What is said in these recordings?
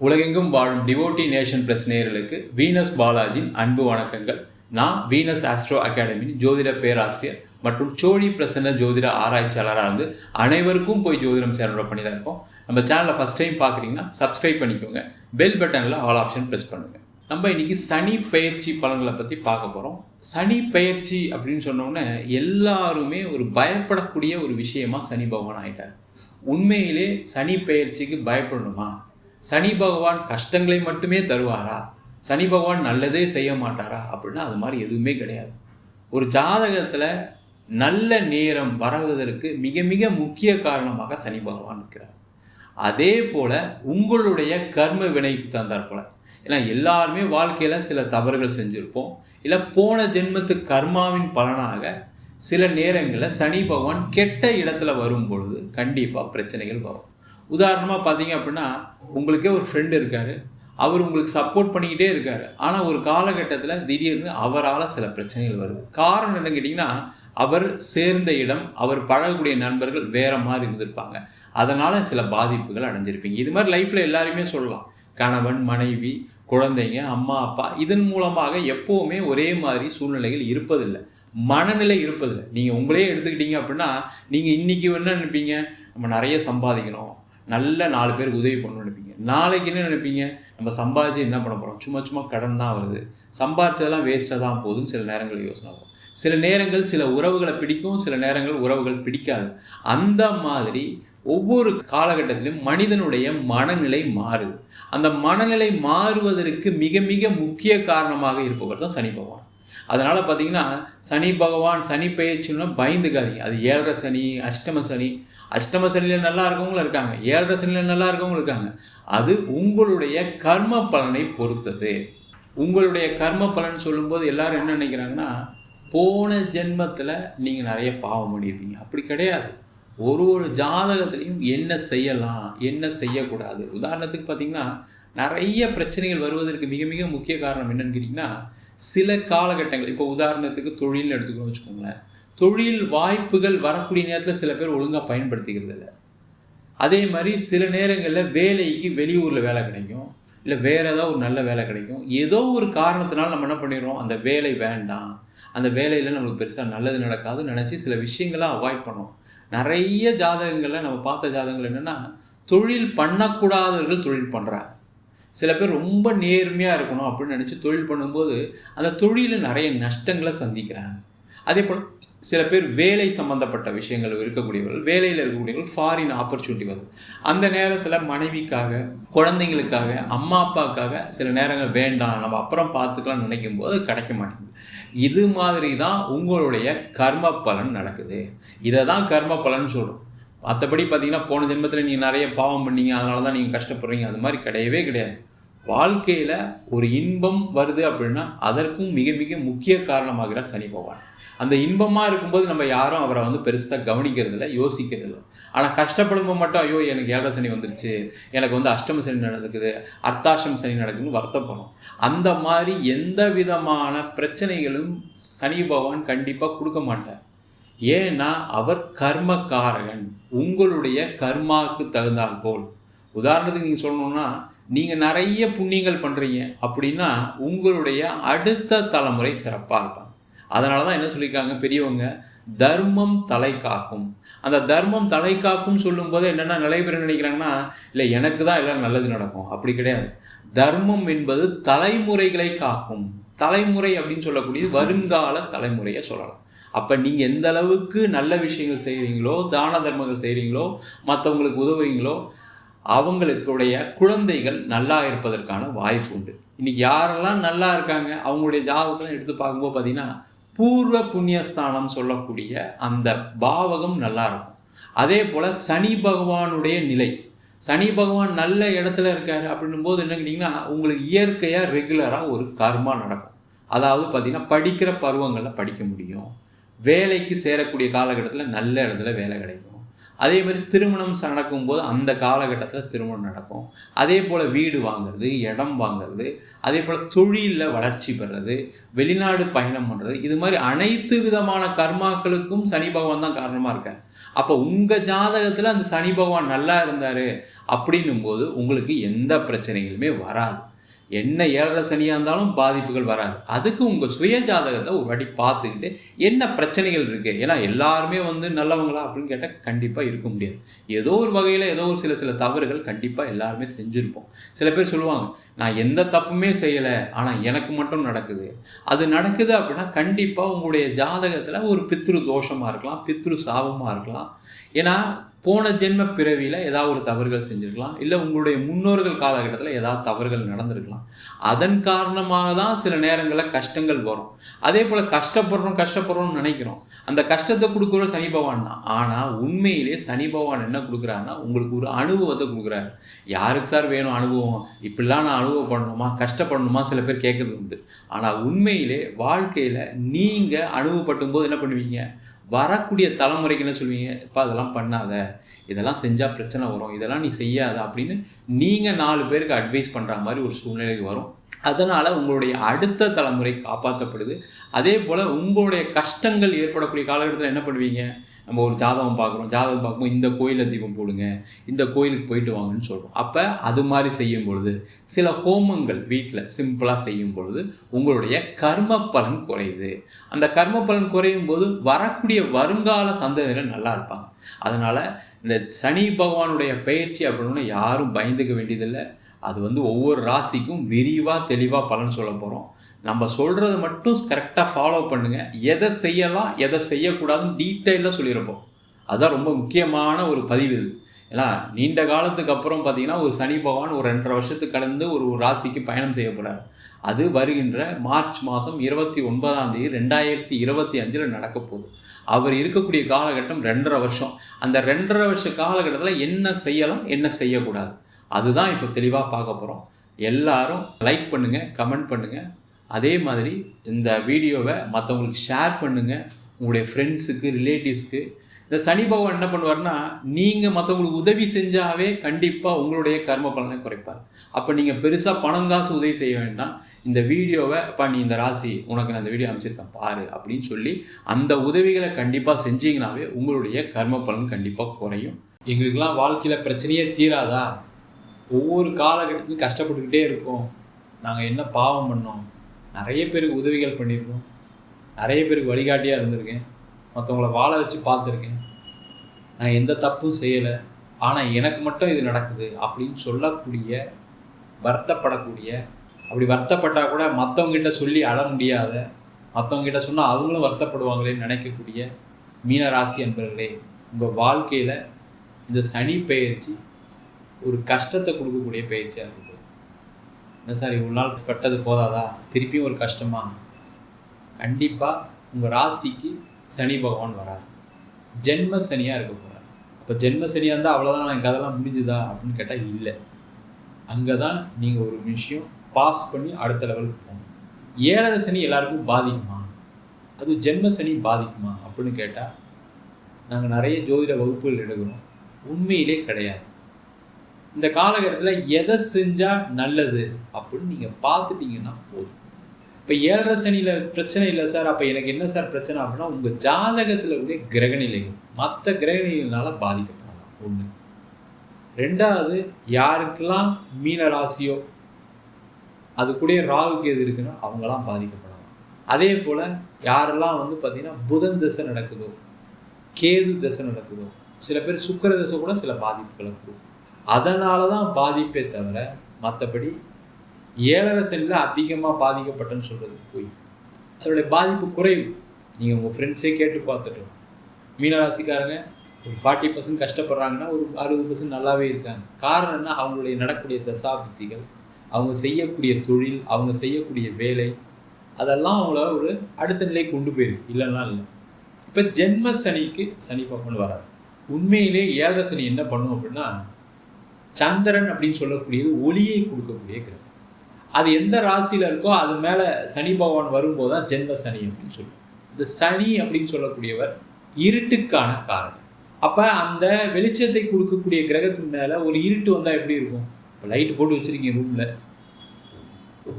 உலகெங்கும் வாழும் devotee nation plus நேயர்களுக்கு வீனஸ் பாலாஜியின் அன்பு வணக்கங்கள். நான் வீனஸ் ஆஸ்ட்ரோ அகாடமியின் ஜோதிட பேராசிரியர் மற்றும் சோழி பிரசன்ன ஜோதிட ஆராய்ச்சியாளராக இருந்து அனைவருக்கும் போய் ஜோதிடம் சேனலோட பண்ணி தான் இருக்கோம். நம்ம சேனலை ஃபஸ்ட் டைம் பார்க்குறீங்கன்னா சப்ஸ்கிரைப் பண்ணிக்கோங்க. பெல் பட்டனில் ஆல் ஆப்ஷன் ப்ரெஸ் பண்ணுங்கள் நம்ம இன்றைக்கி சனி பயிற்சி பலன்களை பற்றி பார்க்க போகிறோம் சனி பயிற்சி அப்படின்னு சொன்னோன்னே எல்லாருமே ஒரு பயப்படக்கூடிய ஒரு விஷயமா சனி பகவான் ஆகிட்டார் உண்மையிலே சனி பயிற்சிக்கு பயப்படணுமா? சனி பகவான் கஷ்டங்களை மட்டுமே தருவாரா? சனி பகவான் நல்லதே செய்ய மாட்டாரா? அப்படின்னா அது மாதிரி எதுவுமே கிடையாது. ஒரு ஜாதகத்தில் நல்ல நேரம் வரவதற்கு மிக மிக முக்கிய காரணமாக சனி பகவான் இருக்கிறார். அதே போல் உங்களுடைய கர்ம வினைக்கு தந்தார் போல. ஏன்னா எல்லாருமே வாழ்க்கையில் சில தவறுகள் செஞ்சுருப்போம். இல்லை போன ஜென்மத்து கர்மாவின் பலனாக சில நேரங்களில் சனி பகவான் கெட்ட இடத்துல வரும் பொழுது கண்டிப்பாக பிரச்சனைகள் வரும். உதாரணமாக பார்த்தீங்க அப்படின்னா உங்களுக்கே ஒரு ஃப்ரெண்டு இருக்கார். அவர் உங்களுக்கு சப்போர்ட் பண்ணிக்கிட்டே இருக்கார். ஆனால் ஒரு காலகட்டத்தில் திடீர்னு அவரால் சில பிரச்சனைகள் வருது. காரணம் என்னன்னு கேட்டிங்கன்னா அவர் சேர்ந்த இடம் அவர் பழகக்கூடிய நண்பர்கள் வேறு மாதிரி இருந்திருப்பாங்க. அதனால் சில பாதிப்புகள் அடைஞ்சிருப்பீங்க. இது மாதிரி லைஃப்பில் எல்லாருமே சொல்லலாம். கணவன் மனைவி குழந்தைங்க அம்மா அப்பா இதன் மூலமாக எப்போவுமே ஒரே மாதிரி சூழ்நிலைகள் இருப்பதில்லை. மனநிலை இருப்பதில்லை. நீங்கள் உங்களே எடுத்துக்கிட்டீங்க அப்படின்னா நீங்கள் இன்றைக்கி என்ன நினைப்பீங்க? நம்ம நிறைய சம்பாதிக்கணும். நல்ல நாலு பேருக்கு உதவி பண்ணணும் நினைப்பீங்க. நாளைக்கு என்ன நினைப்பீங்க? நம்ம சம்பாதிச்சு என்ன பண்ண போகிறோம் சும்மா சும்மா கடன் தான் வருது. சம்பாதிச்சதெல்லாம் வேஸ்ட்டாக தான் போகுதுன்னு சில நேரங்கள் யோசனை வரும். சில நேரங்கள் சில உறவுகளை பிடிக்கும் சில நேரங்கள் உறவுகள் பிடிக்காது. அந்த மாதிரி ஒவ்வொரு காலகட்டத்திலும் மனிதனுடைய மனநிலை மாறுது. அந்த மனநிலை மாறுவதற்கு மிக மிக முக்கிய காரணமாக இருப்பவர் தான் சனி பகவான். அதனால் பார்த்தீங்கன்னா சனி பகவான் சனி பயிற்சின்னா பயந்துக்காதீங்க. அது ஏழரை சனி அஷ்டம சனி அஷ்டம சனியில் நல்லா இருக்கவங்களும் இருக்காங்க. ஏழரை சனியில் நல்லா இருக்கவங்களும் இருக்காங்க. அது உங்களுடைய கர்ம பலனை பொறுத்தது. உங்களுடைய கர்ம பலன் சொல்லும்போது எல்லாரும் என்ன நினைக்கிறாங்கன்னா போன ஜென்மத்தில் நீங்கள் நிறைய பாவம் பண்ணியிருப்பீங்க அப்படி கிடையாது. ஒரு ஒரு ஜாதகத்துலேயும் என்ன செய்யலாம் என்ன செய்யக்கூடாது. உதாரணத்துக்கு பார்த்தீங்கன்னா நிறைய பிரச்சனைகள் வருவதற்கு மிக மிக முக்கிய காரணம் என்னென்னு கேட்டிங்கன்னா சில காலகட்டங்கள். இப்போ உதாரணத்துக்கு தொழில்னு எடுத்துக்கணும்னு வச்சுக்கோங்களேன். தொழில் வாய்ப்புகள் வரக்கூடிய நேரத்தில் சில பேர் ஒழுங்காக பயன்படுத்திக்கிறது இல்லை. அதே மாதிரி சில நேரங்களில் வேலைக்கு வெளியூரில் வேலை கிடைக்கும். இல்லை வேறு ஏதாவது ஒரு நல்ல வேலை கிடைக்கும். ஏதோ ஒரு காரணத்தினால நம்ம என்ன பண்ணிடுறோம்? அந்த வேலை வேண்டாம். அந்த வேலையில் நம்மளுக்கு பெருசாக நல்லது நடக்காதுன்னு நினச்சி சில விஷயங்களை அவாய்ட் பண்ணோம் நிறைய ஜாதகங்களில் நம்ம பார்த்த ஜாதகங்கள் என்னென்னா தொழில் பண்ணக்கூடாதவர்கள் தொழில் பண்ணுறாங்க சில பேர் ரொம்ப நேர்மையாக இருக்கணும் அப்படின்னு நினச்சி தொழில் பண்ணும்போது அந்த தொழிலில் நிறைய நஷ்டங்களை சந்திக்கிறாங்க. அதே போல் சில பேர் வேலை சம்மந்தப்பட்ட விஷயங்கள் இருக்கக்கூடியவர்கள் வேலையில் இருக்கக்கூடியவர்கள் ஃபாரின் ஆப்பர்ச்சுனிட்டி வரும். அந்த நேரத்தில் மனைவிக்காக குழந்தைங்களுக்காக அம்மா அப்பாவுக்காக சில நேரங்கள் வேண்டாம் நம்ம அப்புறம் பார்த்துக்கலாம்னு நினைக்கும் போது கிடைக்க மாட்டேங்குது. இது மாதிரி தான் உங்களுடைய கர்ம பலன் நடக்குது. இதை தான் கர்ம பலன் சொல்கிறோம் மற்றபடி பார்த்தீங்கன்னா போன ஜென்மத்தில் நீங்கள் நிறைய பாவம் பண்ணீங்க அதனால தான் நீங்கள் கஷ்டப்படுறீங்க அது மாதிரி கிடையவே கிடையாது. வாழ்க்கையில் ஒரு இன்பம் வருது அப்படின்னா அதற்கும் மிக மிக முக்கிய காரணமாகிறார் சனி பகவான். அந்த இன்பமாக இருக்கும்போது நம்ம யாரும் அவரை வந்து பெருசாக கவனிக்கிறது இல்லை யோசிக்கிறது இல்லை ஆனால் கஷ்டப்படும்போது மட்டும் ஐயோ எனக்கு ஏழரை சனி வந்துருச்சு எனக்கு வந்து அஷ்டம சனி நடக்குது அர்த்தாஷ்டம சனி நடக்குதுன்னு வருத்தப்படும் அந்த மாதிரி எந்த விதமான பிரச்சனைகளும் சனி பகவான் கண்டிப்பாக கொடுக்க மாட்டார். ஏன்னா அவர் கர்மக்காரகன். உங்களுடைய கர்மாவுக்கு தகுந்தால் போல். உதாரணத்துக்கு நீங்கள் சொல்லணுன்னா நீங்கள் நிறைய புண்ணியங்கள் பண்ணுறீங்க அப்படின்னா உங்களுடைய அடுத்த தலைமுறை சிறப்பாக இருப்பாங்க. அதனால தான் என்ன சொல்லியிருக்காங்க பெரியவங்க? தர்மம் தலை காக்கும். அந்த தர்மம் தலை காக்கும் சொல்லும்போது என்னென்னா நிறைய பேர் நினைக்கிறாங்கன்னா இல்லை எனக்கு தான் எல்லாம் நல்லது நடக்கும். அப்படி கிடையாது. தர்மம் என்பது தலைமுறைகளை காக்கும். தலைமுறை அப்படின்னு சொல்லக்கூடியது வருங்கால தலைமுறையை சொல்லலாம். அப்போ நீங்கள் எந்த அளவுக்கு நல்ல விஷயங்கள் செய்கிறீங்களோ தான தர்மங்கள் செய்கிறீங்களோ மற்றவங்களுக்கு உதவுறீங்களோ அவங்களுக்குடைய குழந்தைகள் நல்லா இருப்பதற்கான வாய்ப்பு உண்டு. இன்றைக்கி யாரெல்லாம் நல்லா இருக்காங்க அவங்களுடைய ஜாதகத்தை எடுத்து பார்க்கும்போது பார்த்திங்கன்னா பூர்வ புண்ணியஸ்தானம் சொல்லக்கூடிய அந்த பாவகம் நல்லா இருக்கும் அதே போல் சனி பகவானுடைய நிலை. சனி பகவான் நல்ல இடத்துல இருக்கார் அப்படின்னும் போது என்ன கேட்டிங்கன்னா உங்களுக்கு இயற்கையாக ரெகுலராக ஒரு கர்மா நடக்கும். அதாவது பார்த்திங்கன்னா படிக்கிற பருவங்களில் படிக்க முடியும். வேலைக்கு சேரக்கூடிய காலகட்டத்தில் நல்ல இடத்துல வேலை கிடைக்கும். அதே மாதிரி திருமணம் நடக்கும்போது அந்த காலகட்டத்தில் திருமணம் நடக்கும். அதே போல் வீடு வாங்குறது இடம் வாங்குறது அதே போல் தொழிலில் வளர்ச்சி பெறுறது வெளிநாடு பயணம் பண்ணுறது இது மாதிரி அனைத்து விதமான கர்மாக்களுக்கும் சனி பகவான் தான் காரணமாக இருக்கார். அப்போ உங்கள் ஜாதகத்தில் அந்த சனி பகவான் நல்லா இருந்தார் அப்படின்னும் போது உங்களுக்கு எந்த பிரச்சனைகளுமே வராது. என்ன ஏழரை சனியாக இருந்தாலும் பாதிப்புகள் வராது. அதுக்கு உங்கள் சுய ஜாதகத்தை ஒரு வாட்டி பார்த்துக்கிட்டு என்ன பிரச்சனைகள் இருக்குது ஏன்னா எல்லாருமே வந்து நல்லவங்களா அப்படின்னு கேட்டால் கண்டிப்பாக இருக்க முடியாது. ஏதோ ஒரு வகையில் ஏதோ ஒரு சில சில தவறுகள் கண்டிப்பாக எல்லாருமே செஞ்சுருப்போம். சில பேர் சொல்லுவாங்க நான் எந்த தப்புமே செய்யலை ஆனால் எனக்கு மட்டும் நடக்குது. அது நடக்குது அப்படின்னா கண்டிப்பாக உங்களுடைய ஜாதகத்தில் ஒரு பித்ரு தோஷமாக இருக்கலாம் பித்ரு சாபமாக இருக்கலாம். ஏன்னா போன ஜென்ம பிறவியில் ஏதாவது ஒரு தவறுகள் செஞ்சுருக்கலாம் இல்லை உங்களுடைய முன்னோர்கள் காலகட்டத்தில் ஏதாவது தவறுகள் நடந்திருக்கலாம். அதன் காரணமாக தான் சில நேரங்களில் கஷ்டங்கள் வரும். அதே போல் கஷ்டப்படுறோம் கஷ்டப்படுறோம்னு நினைக்கிறோம். அந்த கஷ்டத்தை கொடுக்குற சனி பகவான் தான். ஆனால் உண்மையிலே சனி பகவான் என்ன கொடுக்குறாருன்னா உங்களுக்கு ஒரு அனுபவத்தை கொடுக்குறாரு. யாருக்கு சார் வேணும் அனுபவம்? இப்படிலாம் நான் அனுபவப்படணுமா கஷ்டப்படணுமா சில பேர் கேட்குறது உண்டு. ஆனால் உண்மையிலே வாழ்க்கையில் நீங்கள் அனுபவப்பட்டும் போது என்ன பண்ணுவீங்க? வரக்கூடிய தலைமுறைக்கு என்ன சொல்லுவீங்க இப்போ அதெல்லாம் பண்ணாத. இதெல்லாம் செஞ்சால் பிரச்சனை வரும். இதெல்லாம் நீ செய்யாத அப்படின்னு நீங்கள் நாலு பேருக்கு அட்வைஸ் பண்ணுற மாதிரி ஒரு சூழ்நிலைக்கு வரும். அதனால் உங்களுடைய அடுத்த தலைமுறை காப்பாற்றப்படுது அதே போல் உங்களுடைய கஷ்டங்கள் ஏற்படக்கூடிய காலகட்டத்தில் என்ன பண்ணுவீங்க? நம்ம ஒரு ஜாதகம் பார்க்குறோம். ஜாதகம் பார்க்கும்போது இந்த கோயிலில் தீபம் போடுங்க இந்த கோயிலுக்கு போயிட்டு வாங்கன்னு சொல்கிறோம் அப்போ அது மாதிரி செய்யும் பொழுது சில ஹோமங்கள் வீட்டில் சிம்பிளாக செய்யும் பொழுது உங்களுடைய கர்ம பலன் குறையுது. அந்த கர்ம பலன் குறையும் போது வரக்கூடிய வருங்கால சந்ததியினர் நல்லா இருப்பாங்க. அதனால் இந்த சனி பகவானுடைய பயிற்சி அப்படின்னு யாரும் பயந்துக்க வேண்டியதில்லை. அது வந்து ஒவ்வொரு ராசிக்கும் விரிவாக தெளிவாக பலன் சொல்ல போகிறோம் நம்ம சொல்கிறத மட்டும் கரெக்டாக ஃபாலோ பண்ணுங்கள் எதை செய்யலாம் எதை செய்யக்கூடாதுன்னு டீட்டெயிலாக சொல்லியிருப்போம். அதுதான் ரொம்ப முக்கியமான ஒரு பதிவு இது. ஏன்னா நீண்ட காலத்துக்கு அப்புறம் பார்த்தீங்கன்னா ஒரு சனி பகவான் ஒரு ரெண்டரை வருஷத்துக்கு கலந்து ஒரு ஒரு ராசிக்கு பயணம் செய்யப்படார் அது வருகின்ற மார்ச் மாதம் இருபத்தி ஒன்பதாம் தேதி ரெண்டாயிரத்தி இருபத்தி அஞ்சில் நடக்க போகுது. அவர் இருக்கக்கூடிய காலகட்டம் ரெண்டரை வருஷம். அந்த ரெண்டரை வருஷ காலகட்டத்தில் என்ன செய்யலாம் என்ன செய்யக்கூடாது? அதுதான் இப்போ தெளிவாக பார்க்க போகிறோம் எல்லாரும் லைக் பண்ணுங்கள் கமெண்ட் பண்ணுங்கள் அதே மாதிரி இந்த வீடியோவை மற்றவங்களுக்கு ஷேர் பண்ணுங்கள் உங்களுடைய ஃப்ரெண்ட்ஸுக்கு ரிலேட்டிவ்ஸ்க்கு இந்த சனி பகவான் என்ன பண்ணுவார்னா நீங்கள் மற்றவங்களுக்கு உதவி செஞ்சாவே கண்டிப்பாக உங்களுடைய கர்ம பலனை குறைப்பார். அப்போ நீங்கள் பெருசாக பணம் காசு உதவி செய்ய வேண்டாம். இந்த வீடியோவை இப்போ நீ இந்த ராசி உனக்கு நான் இந்த வீடியோ அமைச்சிருக்கேன் பாரு அப்படின்னு சொல்லி அந்த உதவிகளை கண்டிப்பாக செஞ்சீங்கனாவே உங்களுடைய கர்ம பலன் கண்டிப்பாக குறையும். எங்களுக்கெல்லாம் வாழ்க்கையில் பிரச்சனையே தீராதா? ஒவ்வொரு காலகட்டத்திலும் கஷ்டப்பட்டுக்கிட்டே இருக்கோம். நாங்கள் என்ன பாவம் பண்ணோம்? நிறைய பேருக்கு உதவிகள் பண்ணியிருக்கோம். நிறைய பேருக்கு வழிகாட்டியாக இருந்திருக்கேன். மற்றவங்கள வாழ வச்சு பார்த்துருக்கேன். நான் எந்த தப்பும் செய்யலை. ஆனால் எனக்கு மட்டும் இது நடக்குது அப்படின்னு சொல்லக்கூடிய வருத்தப்படக்கூடிய அப்படி வருத்தப்பட்டால் கூட மற்றவங்ககிட்ட சொல்லி அழ முடியாத மற்றவங்ககிட்ட சொன்னால் அவங்களும் வருத்தப்படுவாங்களேன்னு நினைக்கக்கூடிய மீனராசி என்பர்களே உங்கள் வாழ்க்கையில் இந்த சனி பயிற்சி ஒரு கஷ்டத்தை கொடுக்கக்கூடிய பயிற்சியாக இருக்கும் என்ன சார் இவ்வளோ நாள் பட்டது போதாதா? திருப்பியும் ஒரு கஷ்டமா? கண்டிப்பாக உங்கள் ராசிக்கு சனி பகவான் வரார். ஜென்ம சனியாக இருக்க போகிறார் அப்போ ஜென்ம சனியாக இருந்தால் அவ்வளோதான் எனக்கு அதெல்லாம் முடிஞ்சுதா அப்படின்னு கேட்டால் இல்லை. அங்கே தான் நீங்கள் ஒரு விஷயம் பாஸ் பண்ணி அடுத்த லெவலுக்கு போகணும். ஏழரை சனி எல்லாருக்கும் பாதிக்குமா? அது ஜென்ம சனி பாதிக்குமா? அப்படின்னு கேட்டால் நாங்கள் நிறைய ஜோதிட வகுப்புகள் எடுக்கிறோம். உண்மையிலே கிடையாது. இந்த காலகட்டத்தில் எதை செஞ்சால் நல்லது அப்படின்னு நீங்கள் பார்த்துட்டீங்கன்னா போதும். இப்போ ஏழரை சனியில் பிரச்சனை இல்லை சார். அப்போ எனக்கு என்ன சார் பிரச்சனை அப்படின்னா உங்கள் ஜாதகத்தில் உள்ள கிரகநிலைகள் மற்ற கிரகநிலைகளால் பாதிக்கப்படலாம். ஒன்று ரெண்டாவது யாருக்கெல்லாம் மீன ராசியோ அது கூட ராகுக்கு எது இருக்குன்னா அவங்களாம் பாதிக்கப்படலாம். அதே போல் யாரெல்லாம் வந்து பார்த்திங்கன்னா புதன் தசை நடக்குதோ கேது தசை நடக்குதோ சில பேர் சுக்கர தசை கூட சில பாதிப்புகளை கொடுக்கும். அதனால தான் பாதிப்பே தவிர மற்றபடி ஏழரை செல்லில் அதிகமாக பாதிக்கப்பட்டேன்னு சொல்கிறது போய். அதோடைய பாதிப்பு குறைவு. நீங்கள் உங்கள் ஃப்ரெண்ட்ஸே கேட்டு பார்த்துக்கலாம். மீனராசிக்காரங்க ஒரு ஃபார்ட்டி பர்சன்ட் கஷ்டப்படுறாங்கன்னா ஒரு அறுபது பர்சன்ட் நல்லாவே இருக்காங்க. காரணம் என்ன? அவங்களுடைய நடக்கூடிய தசாபுத்திகள் அவங்க செய்யக்கூடிய தொழில் அவங்க செய்யக்கூடிய வேலை அதெல்லாம் அவங்கள ஒரு அடுத்த நிலை கொண்டு போயிருக்கு. இல்லைன்னா இல்லை. இப்போ ஜென்ம சனிக்கு சனி பகவான் வராது உண்மையிலே ஏழரை சனி என்ன பண்ணும் அப்படின்னா சந்திரன் அப்படின்னு சொல்லக்கூடியது ஒளியை கொடுக்கக்கூடிய கிரகம். அது எந்த ராசியில் இருக்கோ அது மேலே சனி பகவான் வரும்போது தான் ஜென்ம சனி அப்படின்னு சொல்லுவோம். இந்த சனி அப்படின்னு சொல்லக்கூடியவர் இருட்டுக்கான காரணம். அப்போ அந்த வெளிச்சத்தை கொடுக்கக்கூடிய கிரகத்தின் மேலே ஒரு இருட்டு வந்தால் எப்படி இருக்கும்? இப்போ லைட்டு போட்டு வச்சுருக்கீங்க ரூமில்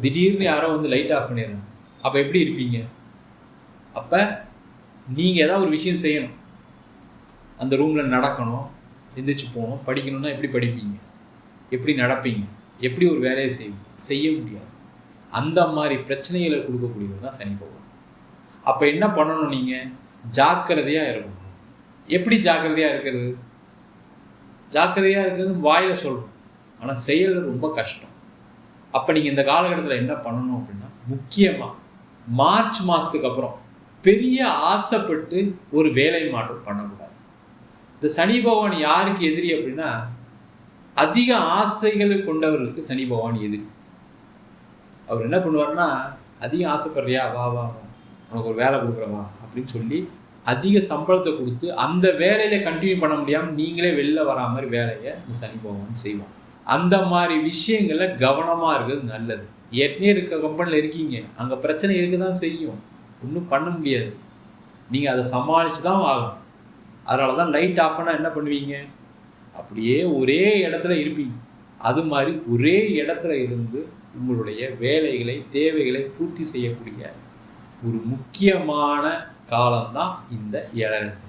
திடீர்னு யாரோ வந்து லைட் ஆஃப் பண்ணிடுறாங்க. அப்போ எப்படி இருப்பீங்க? அப்போ நீங்கள் ஏதாவது ஒரு விஷயம் செய்யணும். அந்த ரூமில் நடக்கணும். எந்திரிச்சு போகணும். படிக்கணும்னா எப்படி படிப்பீங்க? எப்படி நடப்பீங்க? எப்படி ஒரு வேலையை செய்வீங்க? செய்ய முடியாது. அந்த மாதிரி பிரச்சனைகளை கொடுக்கக்கூடியவர் தான் சனி பகவான். அப்போ என்ன பண்ணணும் நீங்கள் ஜாக்கிரதையாக இருக்கணும். எப்படி ஜாக்கிரதையாக இருக்கிறது? ஜாக்கிரதையாக இருக்கிறது வாயில் சொல்கிறோம் ஆனால் செயல் ரொம்ப கஷ்டம். அப்போ நீங்கள் இந்த காலகட்டத்தில் என்ன பண்ணணும் அப்படின்னா முக்கியமாக மார்ச் மாதத்துக்கு அப்புறம் பெரிய ஆசைப்பட்டு ஒரு வேலை மாற்றம் பண்ணக்கூடாது. இந்த சனி பகவான் யாருக்கு எதிரி அப்படின்னா அதிக ஆசைகளை கொண்டவர்களுக்கு சனி பகவான் எதிரி. அவர் என்ன பண்ணுவார்னா அதிகம் ஆசைப்படுறியா வா வா வா. உனக்கு ஒரு வேலை கொடுக்குறவா அப்படின்னு சொல்லி அதிக சம்பளத்தை கொடுத்து அந்த வேலையில கண்டினியூ பண்ண முடியாமல் நீங்களே வெளில வரா மாதிரி வேலையை இந்த சனி பகவான் செய்வான் அந்த மாதிரி விஷயங்களில் கவனமாக இருக்கிறது நல்லது. ஏற்கனவே இருக்க கம்பெனியில் இருக்கீங்க. அங்கே பிரச்சனை இருக்க தான் செய்யும். ஒன்றும் பண்ண முடியாது. நீங்கள் அதை சமாளித்து தான் ஆகணும். அதனால தான் லைட் ஆஃப் ஆனால் என்ன பண்ணுவீங்க? அப்படியே ஒரே இடத்துல இருப்பீங்க. அது மாதிரி ஒரே இடத்துல இருந்து உங்களுடைய வேலைகளை தேவைகளை பூர்த்தி செய்யக்கூடிய ஒரு முக்கியமான காலம்தான் இந்த ஏழரசு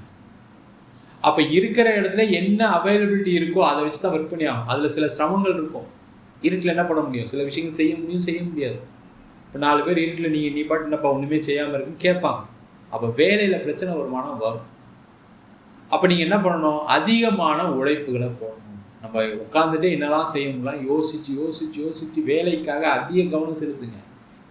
அப்போ இருக்கிற இடத்துல என்ன அவைலபிலிட்டி இருக்கோ அதை வச்சு தான் ஒர்க் பண்ணி ஆகும் அதில் சில சிரமங்கள் இருக்கும். இருட்டில் என்ன பண்ண முடியும்? சில விஷயங்கள் செய்ய முடியும் செய்ய முடியாது. இப்போ நாலு பேர் இருட்டில் நீங்கள் நீ பாட்டு என்னப்பா ஒன்றுமே செய்யாமல் இருக்குன்னு கேட்பாங்க. அப்போ வேலையில் பிரச்சனை வருமானம் வரும். அப்போ நீங்கள் என்ன பண்ணணும்? அதிகமான உழைப்புகளை போடணும். நம்ம உட்காந்துட்டு என்னெல்லாம் செய்ய முடியலாம் யோசித்து யோசித்து யோசித்து வேலைக்காக அதிக கவனம் செலுத்துங்க.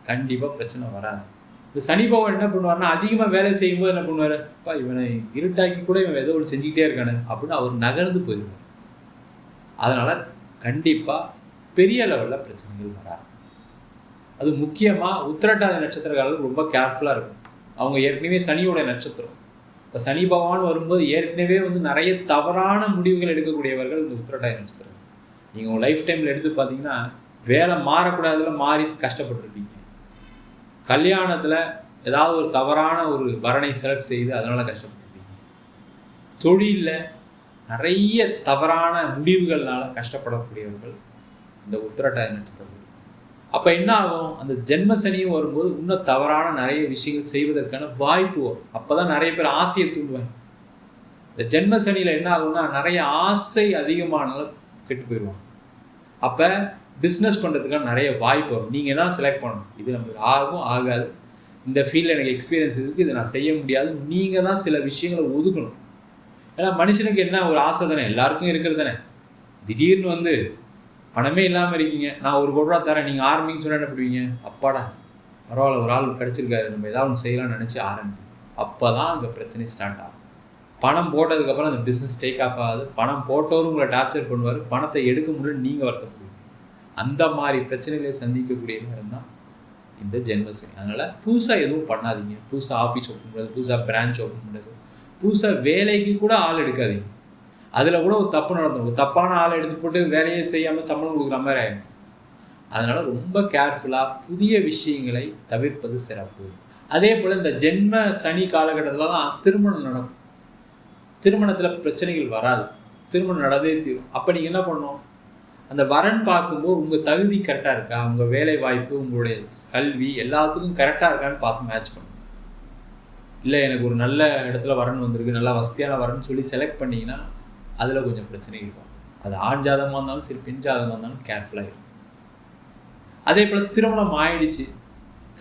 கண்டிப்பாக பிரச்சனை வராது. இந்த சனி பகவான் என்ன பண்ணுவார்னா அதிகமாக வேலை செய்யும்போது என்ன பண்ணுவார்? அப்பா இவனை இருட்டாக்கி கூட இவன் ஏதோ ஒன்று செஞ்சுக்கிட்டே இருக்கானு அப்படின்னு அவர் நகர்ந்து போயிடுவார். அதனால் கண்டிப்பாக பெரிய லெவலில் பிரச்சனைகள் வராது. அது முக்கியமாக உத்திரட்டாதி நட்சத்திரக்காரர்கள் ரொம்ப கேர்ஃபுல்லாக இருக்கும். அவங்க ஏற்கனவே சனியோட நட்சத்திரம். இப்போ சனி பகவான் வரும்போது ஏற்கனவே வந்து நிறைய தவறான முடிவுகள் எடுக்கக்கூடியவர்கள் இந்த உத்திரட்டாய நட்சத்திரம். நீங்கள் உங்கள் லைஃப் டைமில் எடுத்து பார்த்தீங்கன்னா வேலை மாறக்கூடாதுல மாறி கஷ்டப்பட்டுருப்பீங்க. கல்யாணத்தில் ஏதாவது ஒரு தவறான ஒரு வரனை செலக்ட் செய்து அதனால் கஷ்டப்பட்டுருப்பீங்க. தொழிலில் நிறைய தவறான முடிவுகள்னால கஷ்டப்படக்கூடியவர்கள் இந்த உத்திரட்டாய நட்சத்திரம். அப்போ என்ன ஆகும் அந்த ஜென்ம சனியும் வரும்போது இன்னும் தவறான நிறைய விஷயங்கள் செய்வதற்கான வாய்ப்பு வரும். அப்போ தான் நிறைய பேர் ஆசையை தூண்டுவாங்க. இந்த ஜென்ம சனியில் என்ன ஆகும்னா நிறைய ஆசை அதிகமானாலும் கெட்டு போயிடுவாங்க. அப்போ பிஸ்னஸ் பண்ணுறதுக்கான நிறைய வாய்ப்பு வரும். நீங்கள் தான் செலக்ட் பண்ணணும்? இது நம்மளுக்கு ஆகும் ஆகாது. இந்த ஃபீல்டில் எனக்கு எக்ஸ்பீரியன்ஸ் இருக்குது இதை நான் செய்ய முடியாது. நீங்கள் தான் சில விஷயங்களை ஒதுக்கணும். ஏன்னா மனுஷனுக்கு என்ன ஒரு ஆசை தானே? எல்லாருக்கும் இருக்கிறது தானே? திடீர்னு வந்து பணமே இல்லாமல் இருக்கீங்க. நான் ஒரு கோடி ரூபா தரேன். நீங்கள் ஆரம்பிங்கன்னு சொன்னால் என்ன பண்ணுவீங்க? அப்பாடா பரவாயில்ல ஒரு ஆள் கிடச்சிருக்காரு. நம்ம ஏதாவது ஒன்று செய்யலாம்னு நினச்சி ஆரம்பி அப்போ தான் அங்கே பிரச்சனை ஸ்டார்ட் ஆகும். பணம் போட்டதுக்கப்புறம் அந்த பிஸ்னஸ் டேக் ஆஃப் ஆகாது. பணம் போட்டவரும் உங்களை டார்ச்சர் பண்ணுவார். பணத்தை எடுக்க முடியல நீங்கள் வருத்தப்படுவீங்க. அந்த மாதிரி பிரச்சனைகளை சந்திக்கக்கூடிய நேரம் தான் இந்த ஜென்மசனி அதனால் புதுசாக எதுவும் பண்ணாதீங்க. புதுசாக ஆஃபீஸ் ஓப்பன் பண்ணுறது புதுசாக பிரான்ச் ஓப்பன் பண்ணுறது புதுசாக வேலைக்கு கூட ஆள் எடுக்காதீங்க. அதில் கூட ஒரு தப்பு நடந்துடும் தப்பான ஆளை எடுத்து போட்டு வேலையே செய்யாமல் சம்பளம் கொடுக்குற மாதிரி ஆயிடும் அதனால் ரொம்ப கேர்ஃபுல்லாக புதிய விஷயங்களை தவிர்ப்பது சிறப்பு. அதே போல் இந்த ஜென்ம சனி காலகட்டத்தில் தான் திருமணம் நடக்கும். திருமணத்தில் பிரச்சனைகள் வராது. திருமணம் நடந்தே தீரும். அப்போ நீங்கள் என்ன பண்ணணும் அந்த வரன் பார்க்கும்போது உங்கள் தகுதி கரெக்டாக இருக்கா? உங்கள் வேலை வாய்ப்பு உங்களுடைய கல்வி எல்லாத்துக்கும் கரெக்டாக இருக்கான்னு பார்த்து மேட்ச் பண்ணுங்க. இல்லை எனக்கு ஒரு நல்ல இடத்துல வரன் வந்திருக்கு நல்லா வசதியான வரன்னு சொல்லி செலக்ட் பண்ணிங்கன்னா அதில் கொஞ்சம் பிரச்சனை இருக்கும். அது ஆண் ஜாதகமாக இருந்தாலும் சரி பெண் ஜாதகமாக இருந்தாலும் கேர்ஃபுல்லாக இருக்கும் அதே போல் திருமணம் ஆயிடுச்சு.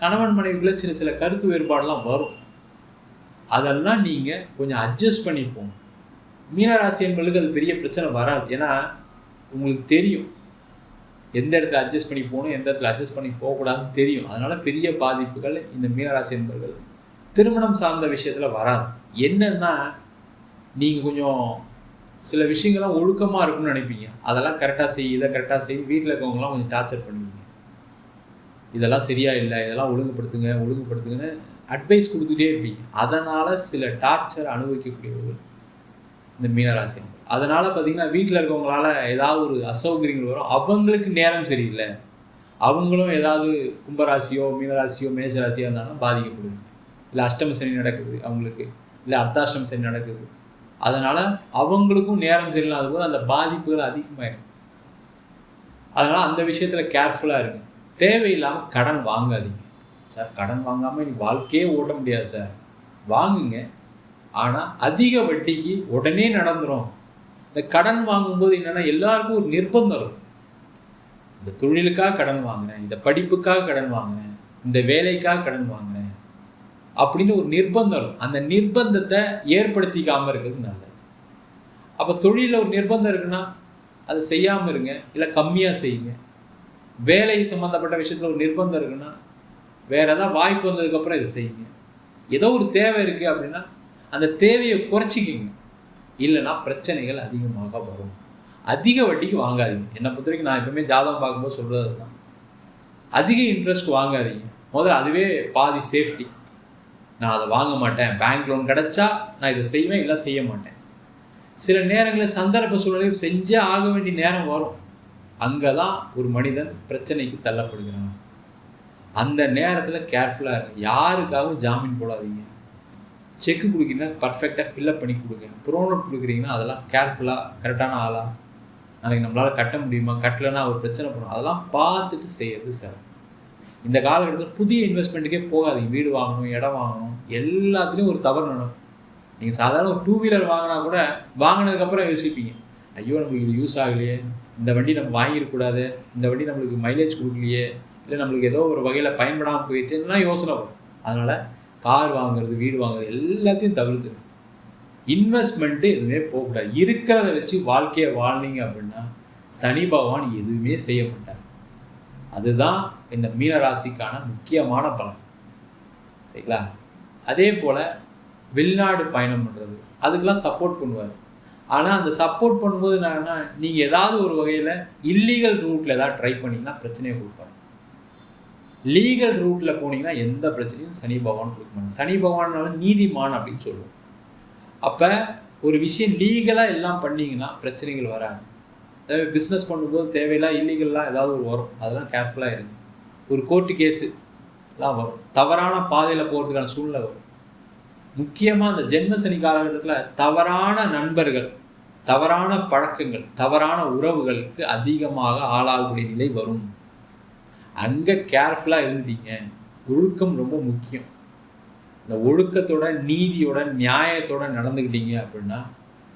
கணவன் மனைவிக்குள்ள சில சில கருத்து வேறுபாடெலாம் வரும். அதெல்லாம் நீங்கள் கொஞ்சம் அட்ஜஸ்ட் பண்ணி போகணும் மீனராசி என்பதுக்கு அது பெரிய பிரச்சனை வராது. ஏன்னா உங்களுக்கு தெரியும். எந்த இடத்துல அட்ஜஸ்ட் பண்ணி போகணும் எந்த இடத்துல அட்ஜஸ்ட் பண்ணி போகக்கூடாதுன்னு தெரியும். அதனால் பெரிய பாதிப்புகள் இந்த மீனராசி என்பர்கள் திருமணம் சார்ந்த விஷயத்தில் வராது. என்னென்னா நீங்கள் கொஞ்சம் சில விஷயங்கள்லாம் ஒழுக்கமாக இருக்கும்னு நினைப்பீங்க. அதெல்லாம் கரெக்டாக செய் இதை கரெக்டாக செய் வீட்டில் இருக்கவங்களாம் கொஞ்சம் டார்ச்சர் பண்ணுவீங்க. இதெல்லாம் சரியா இல்லை இதெல்லாம் ஒழுங்குபடுத்துங்க ஒழுங்குபடுத்துங்கன்னு அட்வைஸ் கொடுத்துட்டே இருப்பீங்க. அதனால் சில டார்ச்சர் அனுபவிக்கக்கூடியவர்கள் இந்த மீனராசி அதனால் பார்த்தீங்கன்னா வீட்டில் இருக்கவங்களால ஏதாவது ஒரு அசௌகரியங்கள் வரும். அவங்களுக்கு நேரம் சரியில்லை. அவங்களும் ஏதாவது கும்பராசியோ மீனராசியோ மேசராசியோ இருந்தாலும் பாதிக்கப்படுவீங்க. இல்லை அஷ்டம சனி நடக்குது அவங்களுக்கு. இல்லை அர்த்தாஷ்டம சனி நடக்குது. அதனால் அவங்களுக்கும் நேரம் சரியில்லாத போது அந்த பாதிப்புகள் அதிகமாகிடும் அதனால் அந்த விஷயத்தில் கேர்ஃபுல்லாக இருங்க. தேவையில்லாமல் கடன் வாங்காதீங்க. சார் கடன் வாங்காமல் இன்னைக்கு வாழ்க்கையே ஓட்ட முடியாது சார். வாங்குங்க. ஆனால் அதிக வட்டிக்கு உடனே நடந்துரும். இந்த கடன் வாங்கும்போது என்னென்னா எல்லாருக்கும் ஒரு நிர்பந்தம் இருக்கும். இந்த தொழிலுக்காக கடன் வாங்கினேன் இந்த படிப்புக்காக கடன் வாங்கினேன் இந்த வேலைக்காக கடன் வாங்கினேன் அப்படின்னு ஒரு நிர்பந்தம் இருக்கும். அந்த நிர்பந்தத்தை ஏற்படுத்திக்காமல் இருக்கிறது நல்லது. அப்போ தொழிலில் ஒரு நிர்பந்தம் இருக்குன்னா அதை செய்யாமல் இருங்க இல்லை கம்மியாக செய்யுங்க. வேலை சம்மந்தப்பட்ட விஷயத்தில் ஒரு நிர்பந்தம் இருக்குன்னா வேறு ஏதாவது வாய்ப்பு வந்ததுக்கப்புறம் இதை செய்யுங்க. ஏதோ ஒரு தேவை இருக்குது அப்படின்னா அந்த தேவையை குறைச்சிக்கிங்க. இல்லைன்னா பிரச்சனைகள் அதிகமாக வரும். அதிக வட்டிக்கு வாங்காதீங்க. என்னை பொறுத்த வரைக்கும் நான் எப்பவுமே ஜாதகம் பார்க்கும்போது சொல்கிறது தான் அதிக இன்ட்ரெஸ்ட் வாங்காதீங்க. முதல்ல அதுவே பாதி சேஃப்டி நான் அதை வாங்க மாட்டேன். பேங்க் லோன் கிடச்சா நான் இதை செய்வேன் இல்லை செய்ய மாட்டேன். சில நேரங்களில் சந்தர்ப்ப சூழ்நிலையும் செஞ்சே ஆக வேண்டிய நேரம் வரும். அங்கே தான் ஒரு மனிதன் பிரச்சனைக்கு தள்ளப்படுகிறான். அந்த நேரத்தில் கேர்ஃபுல்லாக இருங்க. யாருக்காகவும் ஜாமீன் போடாதீங்க. செக்கு கொடுக்குறீங்கன்னா பர்ஃபெக்டாக ஃபில்லப் பண்ணி கொடுங்க. ப்ரோனோட் கொடுக்குறீங்கன்னா அதெல்லாம் கேர்ஃபுல்லாக கரெக்டான ஆளா? நாளைக்கு நம்மளால் கட்ட முடியுமா? கட்டலைன்னா ஒரு பிரச்சனை பண்ணும் அதெல்லாம் பார்த்துட்டு செய்யறது சார் இந்த காலகட்டத்தில் புதிய இன்வெஸ்ட்மெண்ட்டுக்கே போகாதீங்க. வீடு வாங்கணும் இடம் வாங்கணும் எல்லாத்துலேயும் ஒரு தவறு நடக்கும். நீங்கள் சாதாரண ஒரு டூ வீலர் வாங்கினா கூட வாங்கினதுக்கப்புறம் யோசிப்பீங்க. ஐயோ நம்மளுக்கு இது யூஸ் ஆகலையே. இந்த வண்டி நம்ம வாங்கிடக்கூடாது இந்த வண்டி நம்மளுக்கு மைலேஜ் கொடுக்கலையே. இல்லை நம்மளுக்கு ஏதோ ஒரு வகையில் பயன்படாமல் போயிடுச்சுன்னா யோசனை வரும். அதனால் கார் வாங்குறது வீடு வாங்குறது எல்லாத்தையும் தவிர்த்துரு இன்வெஸ்ட்மெண்ட்டு எதுவுமே போகக்கூடாது. இருக்கிறத வச்சு வாழ்க்கையை வாழ்னீங்க அப்படின்னா சனி பகவான் எதுவுமே செய்ய மாட்டார். அதுதான் இந்த மீனராசிக்கான முக்கியமான பலன். சரிங்களா? அதே போல் வெளிநாடு பயணம் பண்ணுறது அதுக்கெல்லாம் சப்போர்ட் பண்ணுவார். ஆனால் அந்த சப்போர்ட் பண்ணும்போது என்னன்னா நீங்கள் ஏதாவது ஒரு வகையில் இல்லீகல் ரூட்டில் ஏதாவது ட்ரை பண்ணிங்கன்னா பிரச்சனையை கொடுப்பாரு. லீகல் ரூட்டில் போனீங்கன்னா எந்த பிரச்சனையும் சனி பகவான் கொடுக்க மாட்டாங்க சனி பகவான்னாலும் நீதிமான் அப்படின்னு சொல்லுவோம். அப்போ ஒரு விஷயம் லீகலாக எல்லாம் பண்ணிங்கன்னா பிரச்சனைகள் வராது. அதாவது பிஸ்னஸ் பண்ணும்போது தேவையில்லாம் இல்லீகல்லாம் ஏதாவது ஒரு வரும். அதெல்லாம் கேர்ஃபுல்லாக இருங்க. ஒரு கோர்ட்டு கேஸு எல்லாம் வரும். தவறான பாதையில் போகிறதுக்கான சூழ்நிலை வரும். முக்கியமாக அந்த ஜென்ம சனி காலகட்டத்தில் தவறான நண்பர்கள் தவறான பழக்கங்கள் தவறான உறவுகளுக்கு அதிகமாக ஆளாகக்கூடிய நிலை வரும். அங்கே கேர்ஃபுல்லாக இருந்துட்டீங்க. ஒழுக்கம் ரொம்ப முக்கியம். இந்த ஒழுக்கத்தோட நீதியோட நியாயத்தோட நடந்துக்கிட்டீங்க அப்படின்னா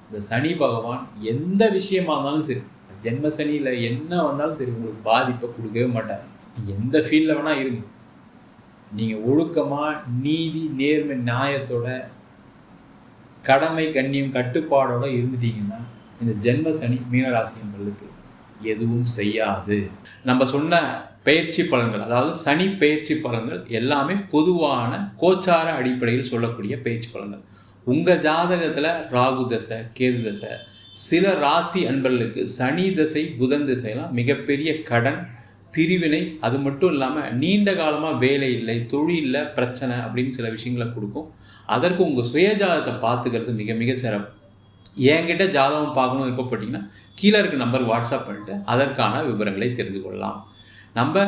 இந்த சனி பகவான் எந்த விஷயமா இருந்தாலும் சரி ஜென்ம சனியில் என்ன வந்தாலும் சரி உங்களுக்கு பாதிப்பை கொடுக்கவே மாட்டாங்க. எந்த ஃபீல்டில் வேணால் இருங்க. நீங்கள் ஒழுக்கமாக நீதி நேர்மை நியாயத்தோட கடமை கண்ணியம் கட்டுப்பாடோடு இருந்துட்டீங்கன்னா இந்த ஜென்ம சனி மீனராசி என்பதற்கு எதுவும் செய்யாது. நம்ம சொன்ன பயிற்சி பலன்கள் அதாவது சனி பயிற்சி பலன்கள் எல்லாமே பொதுவான கோச்சார அடிப்படையில் சொல்லக்கூடிய பயிற்சி பலன்கள். உங்கள் ஜாதகத்தில் ராகு தசை கேது தசை சில ராசி அன்பர்களுக்கு சனி தசை புதன் திசையெல்லாம் மிகப்பெரிய கடன் பிரிவினை. அது மட்டும் இல்லாமல் நீண்ட காலமாக வேலை இல்லை தொழிலில் பிரச்சனை அப்படின்னு சில விஷயங்களை கொடுக்கும். அதற்கு உங்கள் சுயஜாதத்தை பார்த்துக்கிறது மிக மிக சிறப்பு. என்கிட்ட ஜாதகம் பார்க்கணும் இப்போ பார்த்தீங்கன்னா கீழே இருக்க நம்பர் வாட்ஸ்அப் பண்ணிட்டு அதற்கான விவரங்களை தெரிந்து கொள்ளலாம். நம்ம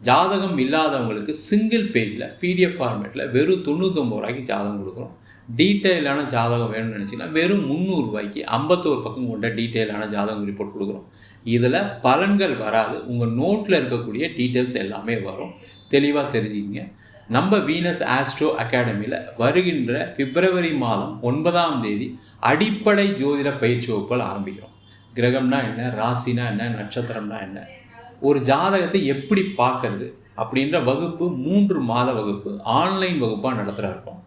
ஜாதகம் இல்லாதவங்களுக்கு சிங்கிள் பேஜில் பிடிஎஃப் ஃபார்மேட்டில் வெறும் தொண்ணூத்தொம்பது ரூபாய்க்கு ஜாதகம் கொடுக்குறோம். டீட்டெயிலான ஜாதகம் வேணும்னு நினச்சிங்கன்னா வெறும் முந்நூறுரூவாய்க்கு ஐம்பத்தோரு பக்கம் கொண்ட டீட்டெயிலான ஜாதகம் ரிப்போர்ட் கொடுக்குறோம். இதில் பலன்கள் வராது. உங்கள் நோட்டில் இருக்கக்கூடிய டீட்டெயில்ஸ் எல்லாமே வரும். தெளிவாக தெரிஞ்சுக்கிங்க. நம்ம வீனஸ் ஆஸ்ட்ரோ அகாடமியில் வருகின்ற பிப்ரவரி மாதம் ஒன்பதாம் தேதி அடிப்படை ஜோதிட பயிற்சி வகுப்புகள் ஆரம்பிக்கிறோம். கிரகம்னா என்ன? ராசினா என்ன? நட்சத்திரம்னா என்ன? ஒரு ஜாதகத்தை எப்படி பார்க்கறது அப்படின்ற வகுப்பு மூன்று மாத வகுப்பு ஆன்லைன் வகுப்பாக நடத்துகிற இருக்கோம்.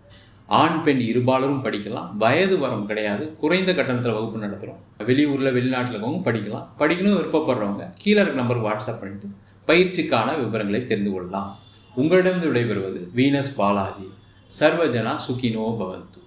ஆண் பெண் இருபாலரும் படிக்கலாம். வயது வரம் கிடையாது. குறைந்த கட்டணத்தில் வகுப்பு நடத்துகிறோம் வெளியூரில் வெளிநாட்டில் இருக்கவங்க படிக்கலாம். படிக்கணும் விருப்பப்படுறவங்க கீழே இருக்க நம்பருக்கு வாட்ஸ்அப் பண்ணிட்டு பயிற்சிக்கான விவரங்களை தெரிந்து கொள்ளலாம். உங்களிடம் விடைபெறுவது வீனஸ் பாலாஜி. சர்வஜனா சுகினோ பவந்து.